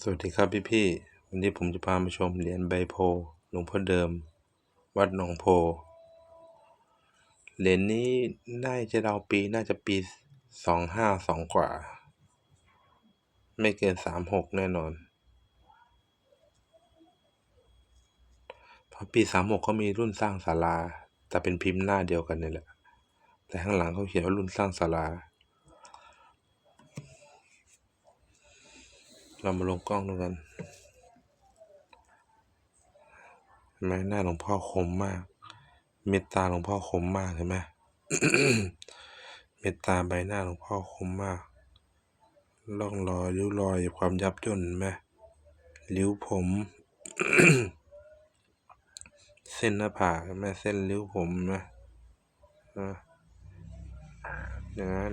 สวัสดีครับพี่พี่วันนี้ผมจะพามาชมเหรียญใบโพหลวงพ่อเดิม วัดหนองโพ เหรียญนี้น่าจะเดาปีน่าจะปีสองห้าสองกว่า ไม่เกินสามหกแน่นอนพราะปีสามหกเขามีรุ่นสร้างศาลา แต่เป็นพิมพ์หน้าเดียวกันนี่แหละ แต่ข้างหลังเขาเขียนว่ารุ่นสร้างศาลา เรามาลงกล้องดูกันเห็นไหมหน้าหลวงพ่อคมมาก เมตตาหลวงพ่อคมมากเห็นไหมเมตตาใบหน้าหลวงพ่อคมมากร่องรอยริ้วรอยความยับย่นไหมริ้วผม เส้นหน้าผากเห็นไหมเส้นริ้วผมนไหมนะ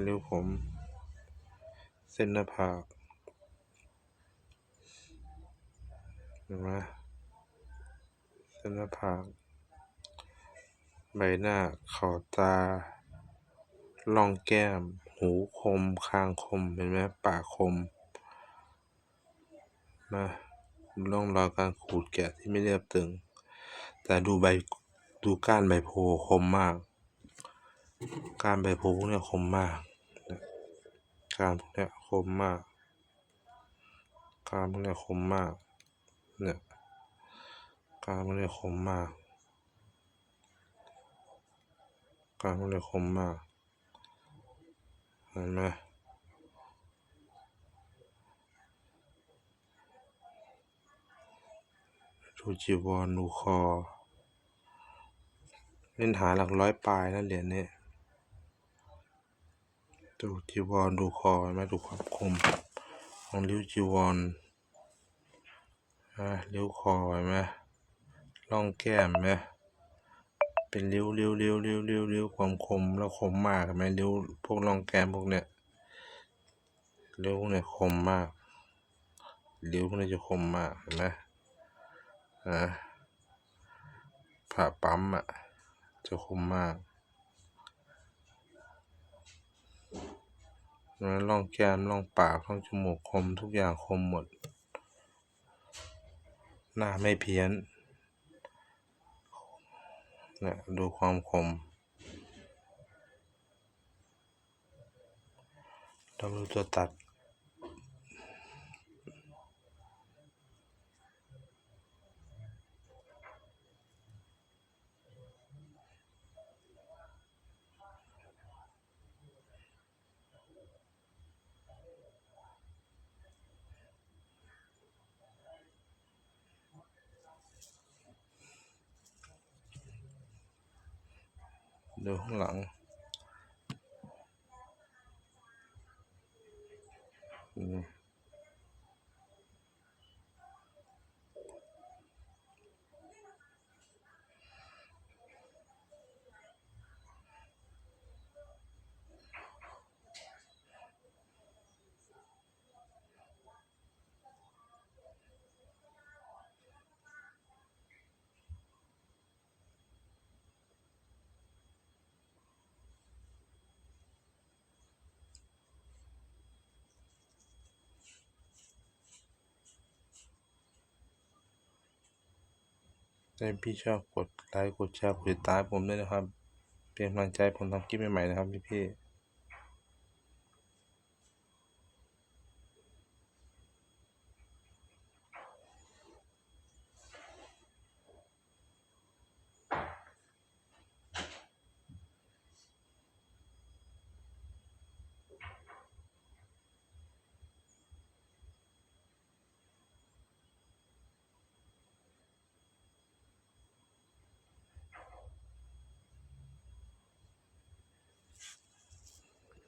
ริ้วผม เส้นหน้าผาก ห็นไหมเส้นหน้าผากใบหน้าขอบตาล่องแก้ม หูคม คางคม เห็นไหมปากคมนะร่องรอยการขูดแกะที่ไม่เรียบตึง แต่ดูใบดูก้านใบโพคมมาก ก้านใบโพพวกนี้คมมากก้านพวกนี้คมมากก้านพวกนี้คมมาก เนี่ยกลางมันเลยคมมากกลางมันเลยคมมากเห็นไหมดูจีวรดูคอ เล่นหาหลักร้อยปลายนะเหรียญนี้ดูจีวรดูคอเห็นไหมดูความคมของริ้วจีวรอะ ริ้วคอเห็นไหมร่องแก้มไหมเป็นริ้วริ้วริ้วริ้วริ้วริ้วความคมแล้วคมมากเห็นไหมริ้วพวกร่องแก้มพวกเนี้ยริ้วพวกเนี้ยคมมากริ้วพวกนี้จะคมมากเห็นไหมอะผ่าปั๊มอะจะคมมากแล้วร่องแก้มร่องปากร่องจมูกคมทุกอย่างคมหมด หน้าไม่เพี้ยนนี่ยดูความคมเราดูตัวตัด ดูข้างหลังอืม ถ้าพี่ชอบกดไลค์กดแชร์กดติดตามผมด้วยนะครับ เป็นกำลังใจผมทำคลิปใหม่ๆนะครับพี่ๆ